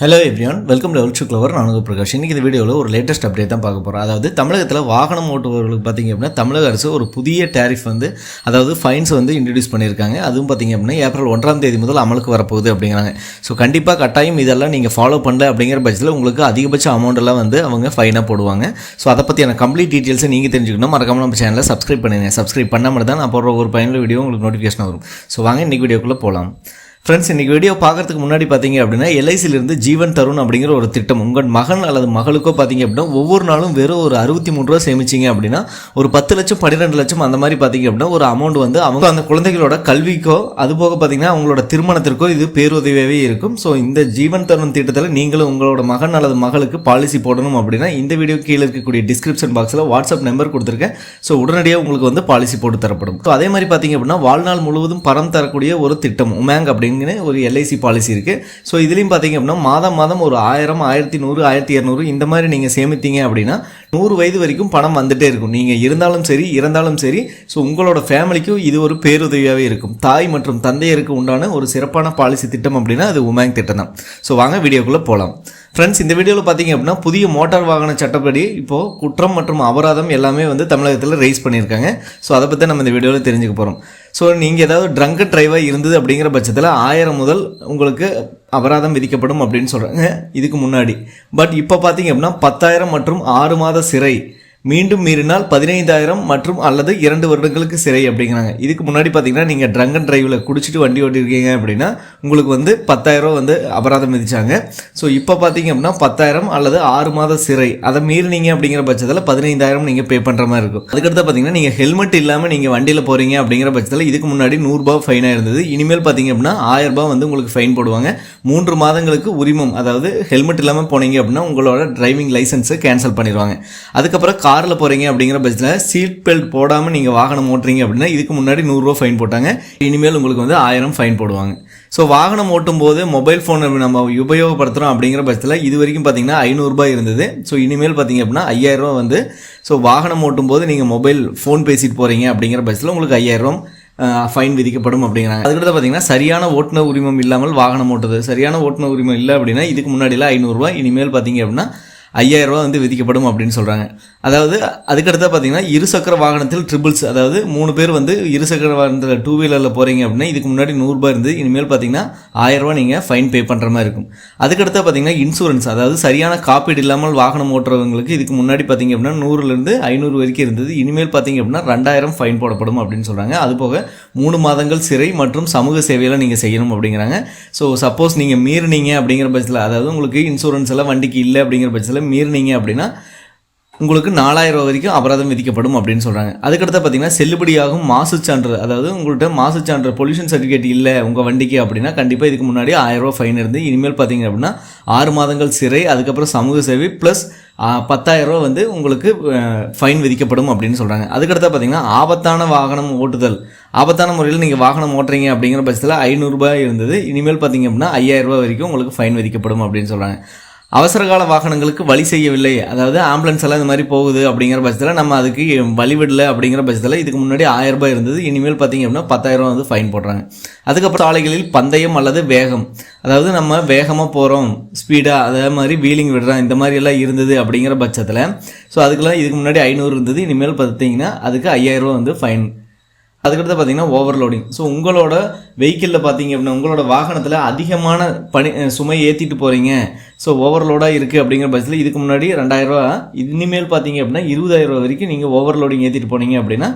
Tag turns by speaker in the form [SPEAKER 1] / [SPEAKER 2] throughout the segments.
[SPEAKER 1] Hello everyone welcome to ultra clever நான் பிரகாஷ். இன்றைக்கி இந்த வீடியோவில் ஒரு லேட்டஸ்ட் அப்டேட் தான் பார்க்க போகிறோம் அதாவது தமிழகத்தில் வாகனம் ஓட்டுபவர்களுக்கு பார்த்தீங்க அப்படின்னா தமிழக அரசு ஒரு புதிய டேரிஃப் வந்து அதாவது ஃபைன்ஸ் வந்து இன்ட்ரடியூஸ் பண்ணியிருக்காங்க. அதுவும் பார்த்தீங்க அப்படின்னா ஏப்ரல் ஒன்றாம் தேதி முதல் அமலுக்கு வரப்போகுது அப்படிங்கிறாங்க. ஸோ கண்டிப்பாக கட்டாயம் இதெல்லாம் நீங்கள் ஃபாலோ பண்ணல அப்படிங்கிற பட்சத்தில் உங்களுக்கு அதிகபட்ச அமௌண்ட்டெல்லாம் வந்து அவங்க ஃபைனாக போடுவாங்க. ஸோ அதை பற்றியான கம்ப்ளீட் டீட்டெயில்ஸை நீங்கள் தெரிஞ்சுக்கணும். மறக்காமல் நம்ம சேனலை சப்ஸ்கிரைப் பண்ணுங்க சப்ஸ்கிரைப் பண்ணாமல் தான் நான் போடுற ஒரு பயனுள்ள வீடியோ உங்களுக்கு நோட்டிஃபிகேஷன் வரும். ஸோ வாங்க இன்றைக்கி வீடியோக்குள்ளே போகலாம் ஃப்ரெண்ட்ஸ் இன்றைக்கி வீடியோ பார்க்கறதுக்கு முன்னாடி பார்த்தீங்க அப்படின்னா எல்ஐசியிலிருந்து ஜீவன் தருண் அப்படிங்கிற ஒரு திட்டம் உங்கள் மகன் அல்லது மகளுக்கோ பார்த்தீங்க அப்படின்னா ஒவ்வொரு நாளும் வெறும் ஒரு அறுபத்தி மூணு ரூபா சேமிச்சிங்க அப்படின்னா ஒரு பத்து லட்சம் பன்னிரெண்டு லட்சம் அந்த மாதிரி பார்த்தீங்க அப்படின்னா ஒரு அமௌண்ட் வந்து அவங்க அந்த குழந்தைகளோட கல்விக்கோ அது போக பார்த்தீங்கன்னா அவங்களோட திருமணத்திற்கோ இது பேருதவியாகவே இருக்கும். ஸோ இந்த ஜீவன் தருண் திட்டத்தில் நீங்களும் உங்களோட மகன் அல்லது மகளுக்கு பாலிசி போடணும் அப்படின்னா இந்த வீடியோ கீழே இருக்கக்கூடிய டிஸ்கிரிப்ஷன் பாக்ஸில் வாட்ஸ்அப் நம்பர் கொடுத்துருக்கேன். ஸோ உடனடியாக உங்களுக்கு வந்து பாலிசி போட்டு தரப்படும். ஸோ அதே மாதிரி பார்த்தீங்க அப்படின்னா வாழ்நாள் முழுவதும் பரம் தரக்கூடிய ஒரு திட்டம் உமேங் அப்படிங்கிற ஒரு எல்ஐசி பாலிசி இருக்குது ஸோ இதுலேயும் பார்த்தீங்க அப்படின்னா மாதம் மாதம் ஒரு ஆயிரம் ஆயிரத்தி நூறு ஆயிரத்தி இரநூறு இந்த மாதிரி நீங்கள் சேமித்தீங்க அப்படின்னா நூறு வயது வரைக்கும் பணம் வந்துட்டே இருக்கும். நீங்கள் இருந்தாலும் சரி இறந்தாலும் சரி ஸோ உங்களோட ஃபேமிலிக்கும் இது ஒரு பேருதவியாகவே இருக்கும். தாய் மற்றும் தந்தையருக்கு உண்டான ஒரு சிறப்பான பாலிசி திட்டம் அப்படின்னா அது உமேங் திட்டம் தான். ஸோ வாங்க வீடியோக்குள்ளே போகலாம் ஃப்ரெண்ட்ஸ் இந்த வீடியோவில் பார்த்தீங்க அப்படின்னா புதிய மோட்டார் வாகன சட்டப்படி இப்போது குற்றம் மற்றும் அபராதம் எல்லாமே வந்து தமிழகத்தில் ரைஸ் பண்ணியிருக்காங்க. ஸோ அதை பற்றி நம்ம இந்த வீடியோவில் தெரிஞ்சுக்க போகிறோம் ஸோ நீங்கள் ஏதாவது ட்ரங்க் டிரைவாக இருந்தது அப்படிங்கிற பட்சத்தில் ஆயிரம் முதல் உங்களுக்கு அபராதம் விதிக்கப்படும் அப்படின்னு சொல்கிறாங்க இதுக்கு முன்னாடி. பட் இப்போ பார்த்தீங்க அப்படின்னா பத்தாயிரம் மற்றும் ஆறு மாத சிறை மீண்டும் மீறினால் பதினைந்தாயிரம் மற்றும் அல்லது இரண்டு வருடங்களுக்கு சிறை அப்படிங்கிறாங்க. இதுக்கு முன்னாடி பார்த்தீங்கன்னா நீங்கள் ட்ரங்க் அண்ட் டிரைவில் குடிச்சிட்டு வண்டி ஓட்டிருக்கீங்க அப்படின்னா உங்களுக்கு வந்து பத்தாயிரம் வந்து அபராதம் விதிச்சாங்க. ஸோ இப்போ பார்த்தீங்க அப்படின்னா பத்தாயிரம் அல்லது ஆறு மாத சிறை அதை மீறினீங்க அப்படிங்கிற பட்சத்தில் பதினைந்தாயிரம் நீங்கள் பே பண்ணுற மாதிரி இருக்கும். அதுக்கடுத்து பார்த்தீங்கன்னா நீங்கள் ஹெல்மெட் இல்லாமல் நீங்கள் வண்டியில் போகிறீங்க அப்படிங்கிற பட்சத்தில் இதுக்கு முன்னாடி நூறுரூபா ஃபைனாக இருந்தது. இனிமேல் பார்த்தீங்க அப்படின்னா ஆயிரரூபா வந்து உங்களுக்கு ஃபைன் போடுவாங்க. மூன்று மாதங்களுக்கு உரிமம் அதாவது ஹெல்மெட் இல்லாமல் போனீங்க அப்படின்னா உங்களோட டிரைவிங் லைசன்ஸை கேன்சல் பண்ணிடுவாங்க. அதுக்கப்புறம் காரில் போகிறீங்க அப்படிங்கிற பட்சத்தில் சீட் பெல்ட் போடாமல் நீங்கள் வாகனம் ஓட்டுறீங்க அப்படின்னா இதுக்கு முன்னாடி நூறுரூவா ஃபைன் போட்டாங்க. இனிமேல் உங்களுக்கு வந்து ஆயிரம் ஃபைன் போடுவாங்க. ஸோ வாகனம் ஓட்டும் போது மொபைல் ஃபோன் நம்ம உபயோகப்படுத்துகிறோம் அப்படிங்கிற பட்சத்தில் இது வரைக்கும் பார்த்தீங்கன்னா ஐநூறுரூபா இருந்தது. ஸோ இனிமேல் பார்த்தீங்க அப்படின்னா ஐயாயிரரூவா வந்து ஸோ வாகனம் ஓட்டும் போது நீங்கள் மொபைல் ஃபோன் பேசிட்டு போகிறீங்க அப்படிங்கிற பட்சத்தில் உங்களுக்கு ஐயாயிரம் ஃபைன் விதிக்கப்படும் அப்படிங்கிறாங்க. அதுக்கடுத்து பார்த்தீங்கன்னா சரியான ஓட்டுநர் உரிமம் இல்லாமல் வாகனம் ஓட்டுது சரியான ஓட்டுநர் உரிமம் இல்லை அப்படின்னா இதுக்கு முன்னாடிலாம் ஐநூறுரூவா இனிமேல் பார்த்தீங்க அப்படின்னா ஐயாயிரம் ரூபா வந்து விதிக்கப்படும் அப்படின்னு சொல்கிறாங்க அதாவது அதுக்கடுத்து பார்த்தீங்கன்னா இருசக்கர வாகனத்தில் ட்ரிபிள்ஸ் அதாவது மூணு பேர் வந்து இருசக்கர வாகனத்தில் டூ வீலரில் போகிறீங்க அப்படின்னா இதுக்கு முன்னாடி நூறுரூபா இருந்து இனிமேல் பார்த்தீங்கன்னா ஆயிரரூபா நீங்கள் ஃபைன் பே பண்ணுற மாதிரி இருக்கும். அதுக்கடுத்து பார்த்தீங்கன்னா இன்சூரன்ஸ் அதாவது சரியான காப்பீடு இல்லாமல் வாகனம் ஓட்டுறவங்களுக்கு இதுக்கு முன்னாடி பார்த்தீங்க அப்படின்னா நூறுலேருந்து ஐநூறு வரைக்கும் இருந்தது இனிமேல் பார்த்தீங்க அப்படின்னா ரெண்டாயிரம் ஃபைன் போடப்படும் அப்படின்னு சொல்கிறாங்க அது போக மூணு மாதங்கள் சிறை மற்றும் சமூக சேவையெல்லாம் நீங்கள் செய்யணும் அப்படிங்கிறாங்க. ஸோ சப்போஸ் நீங்கள் மீறினீங்க அப்படிங்கிற பட்சத்தில் அதாவது உங்களுக்கு இன்சூரன்ஸ் எல்லாம் வண்டிக்கு இல்லை அப்படிங்கிற பட்சத்தில் மீறினீங்க அப்படின்னா உங்களுக்கு நாலாயிரம் ரூபா வரைக்கும் அபராதம் விதிக்கப்படும் அப்படின்னு சொல்கிறாங்க அதுக்கடுத்து பார்த்தீங்கன்னா செல்லுபடியாகும் மாசு சான்று அதாவது உங்கள்கிட்ட மாசு சான்று பொல்யூஷன் சர்டிஃபிகேட் இல்லை உங்கள் வண்டிக்கு அப்படின்னா கண்டிப்பாக இதுக்கு முன்னாடி ஆயிரம் ரூபா ஃபைன் இருந்து இனிமேல் பார்த்தீங்க அப்படின்னா ஆறு மாதங்கள் சிறை அதுக்கப்புறம் சமூக சேவை ப்ளஸ் பத்தாயிரம் ரூபா வந்து உங்களுக்கு ஃபைன் விதிக்கப்படும் அப்படின்னு சொல்கிறாங்க அதுக்கடுத்து பார்த்தீங்கன்னா ஆபத்தான வாகனம் ஓட்டுதல். ஆபத்தான முறையில் நீங்கள் வாகனம் ஓட்டுறீங்க அப்படிங்கிற பட்சத்தில் ஐநூறுரூபா இருந்தது. இனிமேல் பார்த்தீங்க அப்படின்னா ஐயாயிரம் ரூபாய் வரைக்கும் உங்களுக்கு ஃபைன் விதிக்கப்படும் அப்படின்னு சொல்கிறாங்க அவசரகால வாகனங்களுக்கு வழி செய்யவில்லை. அதாவது ஆம்புலன்ஸ் எல்லாம் இந்த மாதிரி போகுது அப்படிங்கிற பட்சத்தில் நம்ம அதுக்கு வழிவிடல அப்படிங்கிற பட்சத்தில் இதுக்கு முன்னாடி ஆயிரம் ரூபாய் இருந்தது. இனிமேல் பார்த்தீங்க அப்படின்னா பத்தாயிரம் வந்து ஃபைன் போடுறாங்க. அதுக்கப்புறம் சாலைகளில் பந்தயம் அல்லது வேகம். அதாவது நம்ம வேகமாக போகிறோம் ஸ்பீடாக அதே மாதிரி வீலிங் விடுறோம் இந்த மாதிரி எல்லாம் இருந்தது அப்படிங்கிற பட்சத்தில். ஸோ அதுக்கெல்லாம் இதுக்கு முன்னாடி ஐநூறு இருந்தது. இனிமேல் பார்த்தீங்கன்னா அதுக்கு ஐயாயிரம் வந்து ஃபைன் அதுக்கடுத்து பார்த்தீங்கன்னா ஓவர்லோடிங் ஸோ உங்களோட வெஹிக்கிளில் பார்த்தீங்க அப்படின்னா உங்களோட வாகனத்தில் அதிகமான பணி சுமை ஏற்றிட்டு போகிறீங்க ஸோ ஓவர்லோடாக இருக்குது அப்படிங்கிற பட்சத்தில் இதுக்கு முன்னாடி ரெண்டாயிரரூவா இனிமேல் பார்த்தீங்க அப்படின்னா இருபதாயிரம் ரூபா வரைக்கும் நீங்கள் ஓவர்லோடிங் ஏற்றிட்டு போனீங்க அப்படின்னா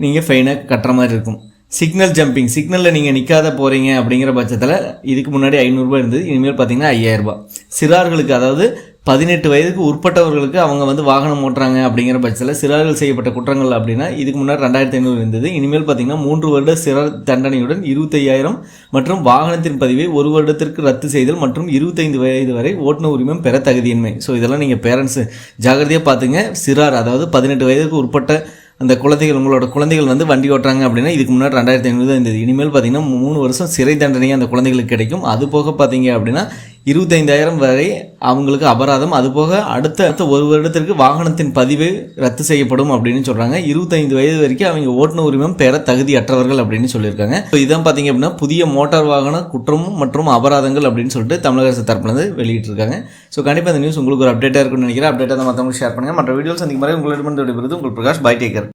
[SPEAKER 1] நீங்கள் ஃபைனை கட்டுற மாதிரி இருக்கும். சிக்னல் ஜம்பிங் சிக்னலில் நீங்கள் நிற்காத போகிறீங்க அப்படிங்கிற பட்சத்தில் இதுக்கு முன்னாடி ஐநூறுரூபா இருந்தது இனிமேல் பார்த்தீங்கன்னா ஐயாயிரரூபா சிறார்களுக்கு அதாவது பதினெட்டு வயதுக்கு உட்பட்டவர்களுக்கு அவங்க வந்து வாகனம் ஓட்டுறாங்க அப்படிங்கிற பட்சத்தில் சிறார்கள் செய்யப்பட்ட குற்றங்கள் அப்படின்னா இதுக்கு முன்னாடி ரெண்டாயிரத்தி ஐநூறு இருந்தது. இனிமேல் பார்த்தீங்கன்னா மூன்று வருட சிறார் தண்டனையுடன் இருபத்தையாயிரம் மற்றும் வாகனத்தின் பதிவை ஒரு வருடத்திற்கு ரத்து செய்தல் மற்றும் இருபத்தைந்து வயது வரை ஓட்டுநர் உரிமம் பெற தகுதியின்மை. ஸோ இதெல்லாம் நீங்கள் பேரண்ட்ஸு ஜாகிரதையாக பார்த்துங்க சிறார் அதாவது பதினெட்டு வயதுக்கு உட்பட்ட அந்த குழந்தைகள் உங்களோட குழந்தைகள் வந்து வண்டி ஓட்டுறாங்க அப்படின்னா இதுக்கு முன்னாடி ரெண்டாயிரத்தி ஐநூறு தான் இருந்தது. இனிமேல் பார்த்தீங்கன்னா மூணு வருஷம் சிறை தண்டனை அந்த குழந்தைகளுக்கு கிடைக்கும். அது போக பார்த்தீங்க அப்படின்னா இருபத்தைந்தாயிரம் வரை அவங்களுக்கு அபராதம். அதுபோக அடுத்த அடுத்த ஒரு வருடத்திற்கு வாகனத்தின் பதிவு ரத்து செய்யப்படும் அப்படின்னு சொல்கிறாங்க இருபத்தைந்து வயது வரைக்கும் அவங்க ஓட்டுநர் உரிமம் பெற தகுதியற்றவர்கள் அப்படின்னு சொல்லியிருக்காங்க. ஸோ இதான் பார்த்தீங்க அப்படின்னா புதிய மோட்டார் வாகன குற்றம் மற்றும் அபராதங்கள் அப்படின்னு சொல்லிட்டு தமிழக அரசு தரப்புலேருந்து வெளியிட்டிருக்காங்க. ஸோ கண்டிப்பாக இந்த நியூஸ் உங்களுக்கு ஒரு அப்டேட்டாக இருக்கும்னு நினைக்கிறேன். அப்டேட்டாக மற்றவங்களுக்கு ஷேர் பண்ணுங்கள் மற்ற வீடியோஸ் அந்த மாதிரி உங்களிடமிருந்து வந்து உங்கள் பிரகாஷ் பை டேக்கர்.